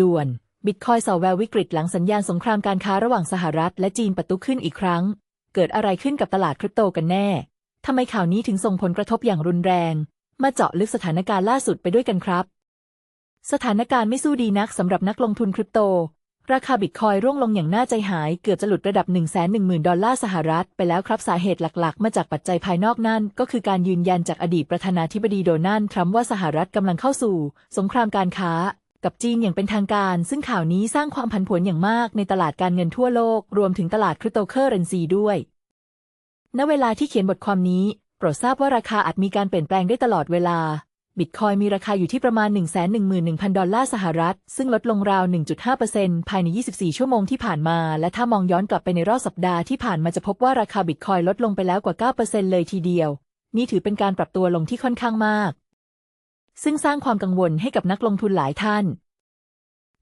ด่วนบิตคอยส่อแวววิกฤตหลังสัญญาณสงครามการค้าระหว่างสหรัฐและจีนปะทุขึ้นอีกครั้ง เกิดอะไรขึ้นกับตลาดคริปโตกันแน่ ทำไมข่าวนี้ถึงส่งผลกระทบอย่างรุนแรง มาเจาะลึกสถานการณ์ล่าสุดไปด้วยกันครับ สถานการณ์ไม่สู้ดีนักสำหรับนักลงทุนคริปโต ราคาบิตคอยร่วงลงอย่างน่าใจหายเกือบจะหลุดระดับ 1 1 0 0 0 0 ดอลลาร์สหรัฐไปแล้วครับสาเหตุหลัก ๆ มาจากปัจจัยภายนอกนั่น ก็คือการยืนยันจากอดีตประธานาธิบดีโดนัลด์ทรัมป์ว่าสหรัฐกำลังเข้าสู่ สงครามการค้า กับจีนอย่างเป็นทางการ ซึ่งข่าวนี้สร้างความผันผวนอย่างมากในตลาดการเงินทั่วโลก รวมถึงตลาดคริปโตเคอเรนซีด้วย ณ เวลาที่เขียนบทความนี้ โปรดทราบว่าราคาอาจมีการเปลี่ยนแปลงได้ตลอดเวลา บิตคอยมีราคาอยู่ที่ประมาณ 111,000 ดอลลาร์สหรัฐ ซึ่งลดลงราว 1.5%ภายใน 24 ชั่วโมงที่ผ่านมา และถ้ามองย้อนกลับไปในรอบสัปดาห์ที่ผ่านมาจะพบว่าราคาบิตคอยลดลงไปแล้วกว่า 9%เลยทีเดียว นี่ถือเป็นการปรับตัวลงที่ค่อนข้างมาก ซึ่งสร้างความกังวลให้กับนักลงทุนหลายท่าน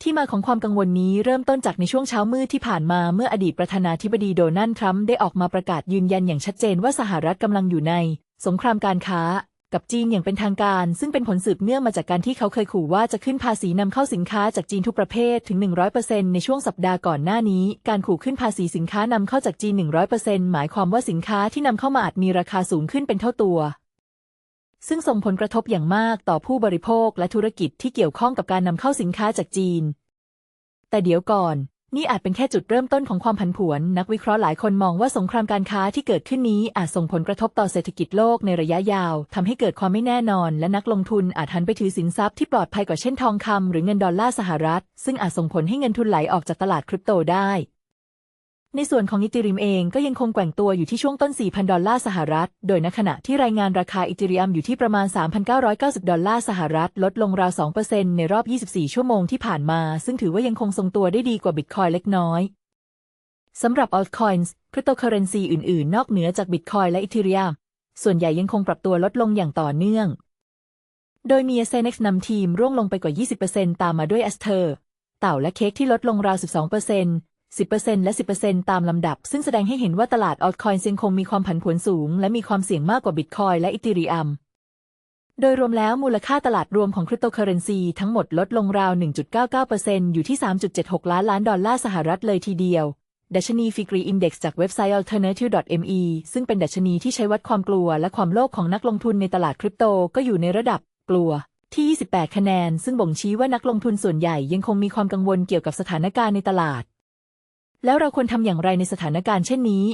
ที่มาของความกังวลนี้เริ่มต้นจากในช่วงเช้ามืดที่ผ่านมาเมื่ออดีตประธานาธิบดีโดนัลด์ทรัมป์ได้ออกมาประกาศยืนยันอย่างชัดเจนว่าสหรัฐกำลังอยู่ใน สงครามการค้า กับจีนอย่างเป็นทางการ ซึ่งเป็นผลสืบเนื่องมาจากการที่เขาเคยขู่ว่าจะขึ้นภาษีนำเข้าสินค้าจากจีนทุกประเภทถึง 100%ในช่วงสัปดาห์ก่อนหน้านี้ การขู่ขึ้นภาษีสินค้านำเข้าจากจีน 100%หมายความว่าสินค้าที่นำเข้ามาอาจมีราคาสูงขึ้นเป็นเท่าตัว ซึ่งส่งผลกระทบอย่างมากต่อผู้บริโภคและธุรกิจที่เกี่ยวข้องกับการนำเข้าสินค้าจากจีน แต่เดี๋ยวก่อน นี่อาจเป็นแค่จุดเริ่มต้นของความผันผวน นักวิเคราะห์หลายคนมองว่าสงครามการค้าที่เกิดขึ้นนี้อาจส่งผลกระทบต่อเศรษฐกิจโลกในระยะยาวทำให้เกิดความไม่แน่นอน และนักลงทุนอาจหันไปถือสินทรัพย์ที่ปลอดภัยกว่าเช่นทองคำหรือเงินดอลลาร์สหรัฐ ซึ่งอาจส่งผลให้เงินทุนไหลออกจากตลาดคริปโตได้ ในส่วนของอีเทรียมเองก็ยังคงแกว่งตัวอยู่ที่ช่วงต้น 4,000 ดอลลาร์สหรัฐ โดยณขณะที่รายงานราคาอีเทรียมอยู่ที่ประมาณ 3,990 ดอลลาร์สหรัฐ ลดลงราว 2%ในรอบ 24 ชั่วโมงที่ผ่านมา ซึ่งถือว่ายังคงทรงตัวได้ดีกว่าบิตคอยเล็กน้อยสำหรับ altcoins cryptocurrency อื่นๆ นอกเหนือจากบิตคอยและอีเทเรียมส่วนใหญ่ยังคงปรับตัวลดลงอย่างต่อเนื่อง โดยมี SNX นำทีมร่วงลงไปกว่า 20%ตามมาด้วย Aster เต่าและเค้กที่ลดลงราว 12% 10%และ 10%ตามลำดับ ซึ่งแสดงให้เห็นว่าตลาด altcoin ยังคงมีความผันผวนสูง และมีความเสี่ยงมากกว่า Bitcoin และ Ethereum โดยรวมแล้วมูลค่าตลาดรวมของคริปโตเคอเรนซีทั้งหมดลดลงราว 1.99%อยู่ที่ 3.76 ล้านล้านดอลลาร์สหรัฐเลยทีเดียว ดัชนีฟิกรีอินเด็กซ์จากเว็บไซต์ alternative.me ซึ่งเป็นดัชนีที่ใช้วัดความกลัวและความโลภของนักลงทุนในตลาดคริปโตก็อยู่ในระดับกลัวที่ 28 คะแนน ซึ่งบ่งชี้ว่านักลงทุนส่วนใหญ่ยังคงมีความกังวลเกี่ยวกับสถานการณ์ในตลาด แล้วเราควรทำอย่างไรในสถานการณ์เช่นนี้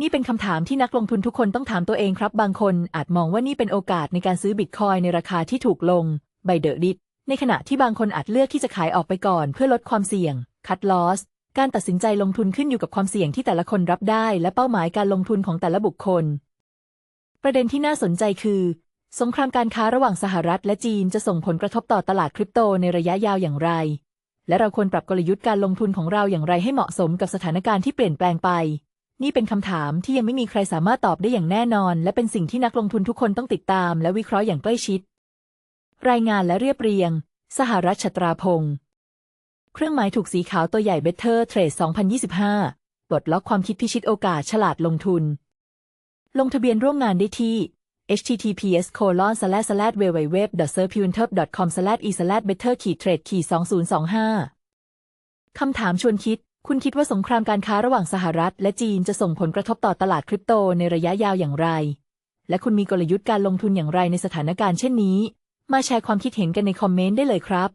นี่เป็นคำถามที่นักลงทุนทุกคนต้องถามตัวเองครับ บางคนอาจมองว่านี่เป็นโอกาสในการซื้อบิตคอยในราคาที่ถูกลงใบเดอริดในขณะที่บางคนอาจเลือกที่จะขายออกไปก่อนเพื่อลดความเสี่ยง คัดลอส การตัดสินใจลงทุนขึ้นอยู่กับความเสี่ยงที่แต่ละคนรับได้ และเป้าหมายการลงทุนของแต่ละบุคคล ประเด็นที่น่าสนใจคือ สงครามการค้าระหว่างสหรัฐและจีนจะส่งผลกระทบต่อตลาดคริปโตในระยะยาวอย่างไร และเราควรปรับกลยุทธ์การลงทุนของเราอย่างไรให้เหมาะสมกับสถานการณ์ที่เปลี่ยนแปลงไป นี่เป็นคำถามที่ยังไม่มีใครสามารถตอบได้อย่างแน่นอน และเป็นสิ่งที่นักลงทุนทุกคนต้องติดตาม และวิเคราะห์อย่างใกล้ชิด รายงานและเรียบเรียง สหรัฐชตราพงศ์เครื่องหมายถูกสีขาวตัวใหญ่ Better Trade 2025ปลดล็อกความคิดพิชิตโอกาสฉลาดลงทุน ลงทะเบียนร่วมงานได้ที่ https colon slash slash www s e r p u n t u b com slash e slash better trade 2025 คำถามชวนคิด คุณคิดว่าสงครามการค้าระหว่างสหรัฐ และจีนจะส่งผลกระทบต่อตลาดคริปโตในระยะยาวอย่างไร และคุณมีกลยุทธ์การลงทุนอย่างไรในสถานการณ์เช่นนี้ มาแชร์ความคิดเห็นกันในคอมเมนต์ได้เลยครับ